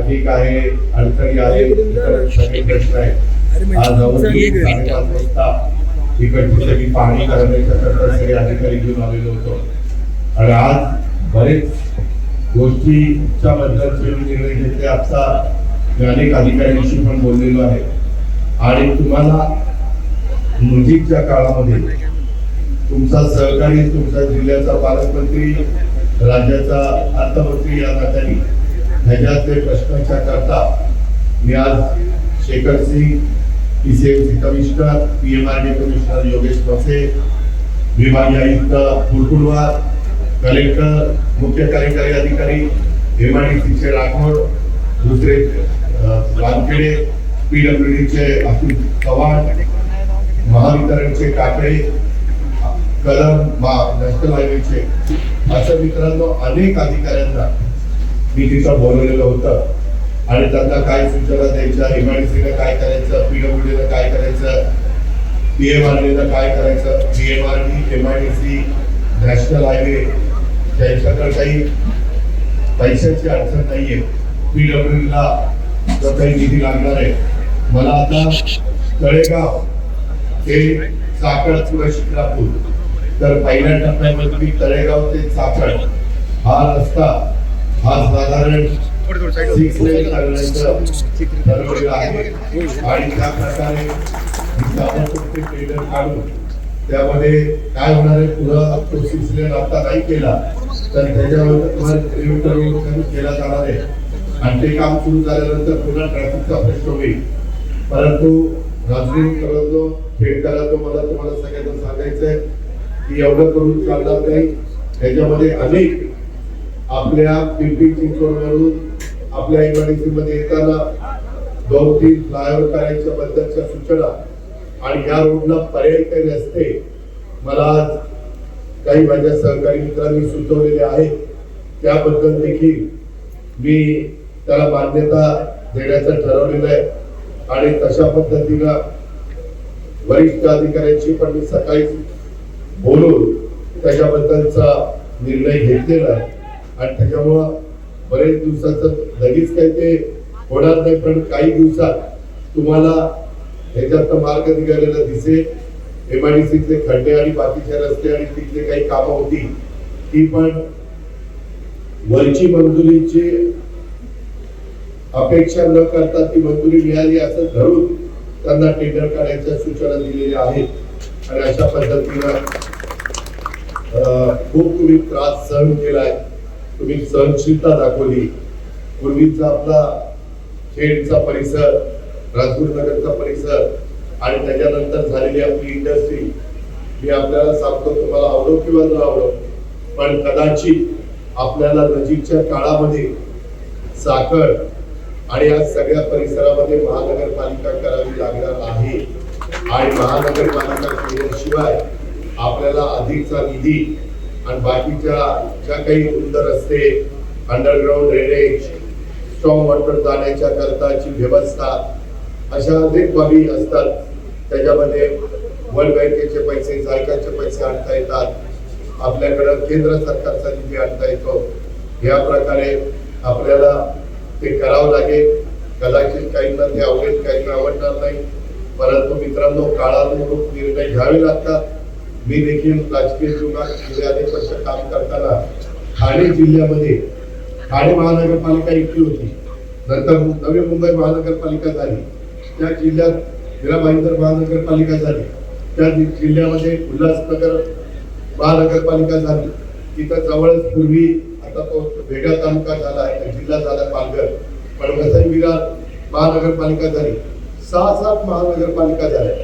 Traffic आहे अडचणी आहे सगळे प्रश्न आहेत. आज साडेपाच वाजता सगळी पाहणी करण्याच्या सगळे अधिकारी घेऊन आलेलो होतो. आणि आज बरेच गोष्टीच्या बद्दलचे निर्णय घेतले. आता मी अनेक अधिकाऱ्यांशी पण बोललेलो आहे. आणि तुम्हाला नजीकच्या काळामध्ये तुमचा सहकारी तुमच्या जिल्ह्याचा पालकमंत्री राज्याचा अर्थमंत्री या नात्याने ह्याच्यातले प्रश्नाच्या करता मी आज Shekhar Singh P C M C commissioner P M R D commissioner Yogesh Mhase विभागीय आयुक्त कुरकुलवार कलेक्टर मुख्य कार्यकारी अधिकारी एमआयडीसीचे राठोड दुसरे अ, वानखेडे पीडब्ल्यूडीचे अतुल चव्हाण महावितरणचे काकडे कलम मा- नॅशनल हायवेचे असं मित्रांनो अनेक अधिकाऱ्यांना मी तिथं बोलवलेलं होतं. आणि त्यांना काय सूचना द्यायच्या एमआयडीसीनं काय करायचं पीडब्ल्यूडीला काय करायचं पी एम आर काय करायचं PM Arni M I D C national highway त्यांच्याकडे काही पैशाची अडचण नाहीये. पीडब्ल्यूडीला तर काही निधी लागणार आहे. मला आता तळेगाव ते चाकण किंवा शिक्रापूर तर पहिल्या टप्प्यामध्ये मी तळेगाव ते चाकण हा रस्ता हा साधारण सिक्स लेन करण्याचं ठरवलेलं आहे. आणि त्या प्रकारे ते टेंडर काढून त्यामध्ये काय होणार आहे? पुढं तो सिक्स लेन आता नाही केला तर त्याच्यावर तुम्हाला किलोमीटर रोड कमी केला जाणार आहे. आणि ते काम सुरू झाल्यानंतर पुन्हा ट्रॅफिकचा प्रश्न होईल. परंतु राजवीर करतो खेळकरांनो मला तुम्हाला सगळ्यांना सांगायचंय की एवढं करून चालणार नाही. त्याच्यामध्ये अनेक आपल्या पिंपरी चिंचवडवरून आपल्या इमारती मध्ये येताना दोन तीन फ्लायओव्हर करायच्या बद्दलच्या सूचना आणि या रोडला पर्याय काही रस्ते मला आज काही माझ्या सहकारी मित्रांनी सुचवलेले आहेत त्याबद्दल देखील मी त्याला मान्यता देण्याचं ठरवलेलं आहे. आणि तशा पद्धतीनं वरिष्ठ अधिकाऱ्यांशी पण मी सकाळी बोलून त्याच्याबद्दलचा निर्णय घेतलेला आहे. आणि त्याच्यामुळं बरेच दिवसाचं लगेच काही ते होणार नाही पण काही दिवसात तुम्हाला ह्याच्यात मार्ग निघालेला दिसेल. एमआयडीसीतले खड्डे आणि बाकीचे रस्ते आणि तिथले काही कामं होती ती पण वरची मंजुरीची अपेक्षा न करता ती मंजुरी मिळाली असं धरून त्यांना टेंडर काढायच्या सूचना दिलेल्या आहेत. आणि अशा पद्धतीनं अं, खूप तुम्ही त्रास सहन केलाय. तुम्ही सहनशीलता दाखवली. पूर्वीचा आपला खेडचा परिसर राजगुर नगरचा परिसर आणि त्याच्यानंतर झालेली आपली इंडस्ट्री मी आपल्याला सांगतो तुम्हाला आवडो किंवा न आवडो पण कदाचित आपल्याला नजीकच्या काळामध्ये साखर आणि या सगळ्या परिसरामध्ये महानगरपालिका करावी लागणार आहे. आणि महानगरपालिका केल्याशिवाय आपल्याला अधिकचा निधी आणि बाकीच्या ज्या काही रुंद रस्ते अंडरग्राऊंड ड्रेनेज स्ट्रॉंग वॉटर जाण्याच्या करताची व्यवस्था अशा अनेक बाबी असतात. त्याच्यामध्ये वर्ल्ड बँकेचे पैसे जायकाचे पैसे आणता येतात. आपल्याकडं केंद्र सरकारचा निधी आणता येतो. या प्रकारे आपल्याला ते करावं लागेल. कदाचित काहींना ते आवडेल काहींना आवडणार नाही. परंतु मित्रांनो काळानुरूप निर्णय घ्यावे लागतात. मी देखील राजकीय जीवनात गेले अनेक वर्ष काम करताना ठाणे जिल्ह्यामध्ये ठाणे महानगरपालिका एकटी होती. नंतर नवी मुंबई महानगरपालिका झाली. त्या जिल्ह्यात हिराबाईंदर महानगरपालिका झाली. त्या जिल्ह्यामध्ये उल्हासनगर महानगरपालिका झाली. तिथं जवळच पूर्वी आता तो वेगळा तालुका झाला आहे. जिल्हा झाला पालघर. पण वसई विरार महानगरपालिका झाली. सहा सात महानगरपालिका झाल्या.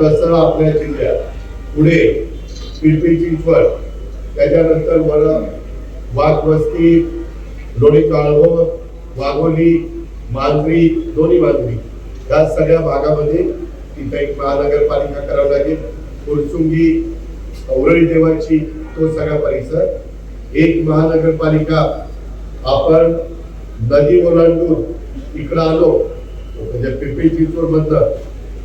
तसं आपल्या जिल्ह्यात. पुढे पिंपरी चिंचवड त्याच्यानंतर मला वाघवस्ती लोणी काळवो वाघोली मांजरी दोन्ही मांजरी या सगळ्या भागामध्ये तिथं एक महानगरपालिका करावं लागेल. कोरसुंगी औरळी देवाची तो सगळा परिसर. एक महानगरपालिका आपण नदी ओलांडून इकडं आलो म्हणजे पिंपरी चिंचवड मधलं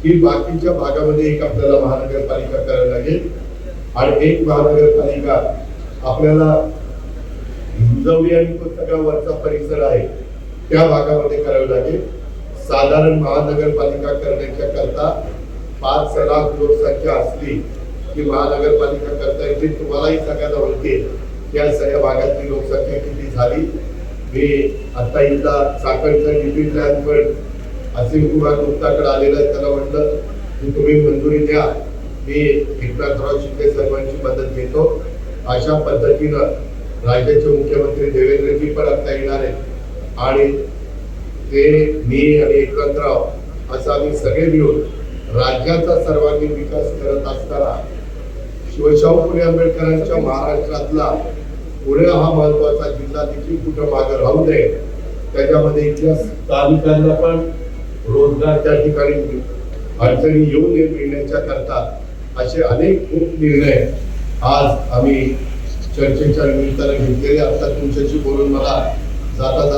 की बाकीच्या भागामध्ये एक आपल्याला महानगरपालिका आहे. आणि एक महानगरपालिका आपल्याला हिंजवडी आणि पुस्तकावरचा वरचा परिसर आहे. त्या भागामध्ये करावी लागेल. साधारण महानगरपालिका करण्याच्या करता पाच लाख लोकसंख्या असली की महानगरपालिका करता येते. तुम्हालाही सगळ्यांना ओळखेल या सगळ्या भागातली लोकसंख्या किती झाली? मी आता इथला साखरचा डिप्टी प्लॅन पण असीम कुमार गुप्ताकडे आलेला आहे. त्याला म्हटलं की तुम्ही मंजुरी द्या. मी एकनाथराव शिंदे सर्वांची मदत घेतो. अशा पद्धतीनं राज्याचे मुख्यमंत्री देवेंद्रजी पण आता येणार आहेत. आणि ते मी आणि एकनाथराव असं आम्ही सगळे मिळून राज्याचा सर्वांगीण विकास करत असताना शिवशाहू फुले आंबेडकरांच्या महाराष्ट्रातला पुणे हा महत्त्वाचा जिल्हा देखील कुठं मागे राहू नये त्याच्यामध्ये इथल्या स्थानिकांना पण रोजगार त्या ठिकाणी अडचणी येऊ नये मिळण्याच्या करता असे अनेक खूप निर्णय आज आम्ही चर्चेच्या निमित्तानं घेतलेले. आता तुमच्याशी बोलून मला जाता जाता